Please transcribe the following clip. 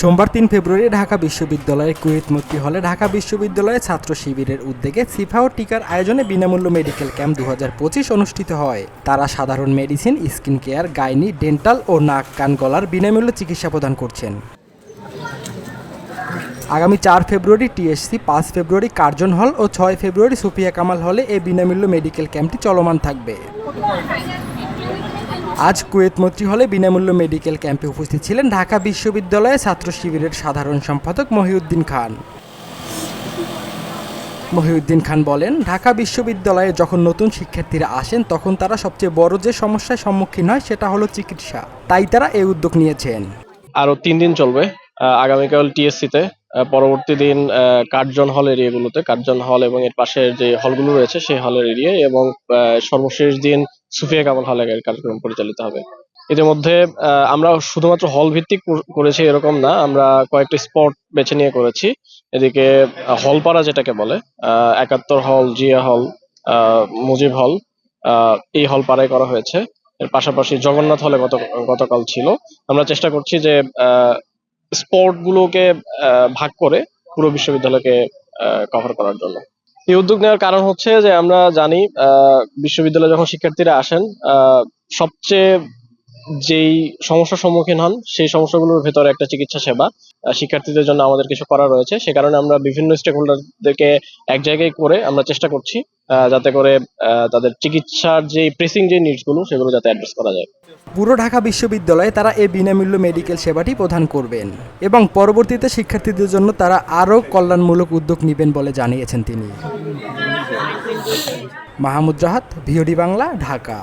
সোমবার তিন ফেব্রুয়ারি ঢাকা বিশ্ববিদ্যালয়ের কুয়েত মুক্তি হলে ঢাকা বিশ্ববিদ্যালয়ের ছাত্র শিবিরের উদ্যোগে সিফা ও টিকার আয়োজনে বিনামূল্য মেডিকেল ক্যাম্প দু হাজার পঁচিশ অনুষ্ঠিত হয়। তারা সাধারণ medicine, skin care, gynae, dental ও নাক, কান, গলার বিনামূল্য চিকিৎসা প্রদান করছেন। আগামী চার ফেব্রুয়ারি টিএসসি, পাঁচ ফেব্রুয়ারি কার্জন হল ও ছয় ফেব্রুয়ারি সুফিয়া কামাল হলে এই বিনামূল্য মেডিকেল ক্যাম্পটি চলমান থাকবে। আজ কুয়েত মৈত্রী হলে বিনামূল্য মেডিকেল ক্যাম্পে উপস্থিত ছিলেন ঢাকা বিশ্ববিদ্যালয়ের ছাত্র শিবিরের সাধারণ সম্পাদক মহিউদ্দিন খান। মহিউদ্দিন খান বলেন, ঢাকা বিশ্ববিদ্যালয়ে যখন নতুন শিক্ষার্থীরা আসেন, তখন তারা সবচেয়ে বড় যে সমস্যার সম্মুখীন হয় সেটা হলো চিকিৎসা। তাই তারা এই উদ্যোগ নিয়েছেন। আরও তিন দিন চলবে। আগামীকাল টিএসসি তে পরবর্তী দিন কার্জন হল এরিয়াগুলোতে। কার্জন হল এবং এর পাশের যে হলগুলো রয়েছে, সেই হলের এরিয়া এবং সর্বশেষ দিন সুফিয়া কামাল হলে কার্যক্রম পরিচালিত হবে। ইতিমধ্যে আহ, আমরা শুধুমাত্র হল ভিত্তিক করেছি এরকম না আমরা কয়েকটি স্পট বেছে নিয়ে করেছি। এদিকে হলপাড়া যেটাকে বলে একাত্তর হল জিয়া হল মুজিব হল এই হল পাড়ায় করা হয়েছে। এর পাশাপাশি জগন্নাথ হলে গত গতকাল ছিল। আমরা চেষ্টা করছি যে স্পোর্ট গুলোকে ভাগ করে পুরো বিশ্ববিদ্যালয়কে কভার করার জন্য। এই উদ্যোগ নেওয়ার কারণ হচ্ছে যে আমরা জানি আহ, বিশ্ববিদ্যালয়ে যখন শিক্ষার্থীরা আসেন আহ, সবচেয়ে যেই সমস্যার সম্মুখীন হন, সেই সমস্যাগুলোর ভেতরে একটা চিকিৎসা সেবা শিক্ষার্থীদের জন্য আমাদের কিছু করা রয়েছে। সে কারণে আমরা বিভিন্ন স্টেক হোল্ডারদেরকে এক জায়গায় করে আমরা চেষ্টা করছি যাতে করে তাদের চিকিৎসার যে প্রেসিং যে নিডসগুলো সেগুলো যাতে অ্যাড্রেস করা যায়। পুরো ঢাকা বিশ্ববিদ্যালয়ে তারা এই বিনামূল্য মেডিকেল সেবাটি প্রদান করবেন এবং পরবর্তীতে শিক্ষার্থীদের জন্য তারা আরও কল্যাণমূলক উদ্যোগ নেবেন বলে জানিয়েছেন তিনি। মাহমুদ জাহাদ ভিওডি বাংলা, ঢাকা।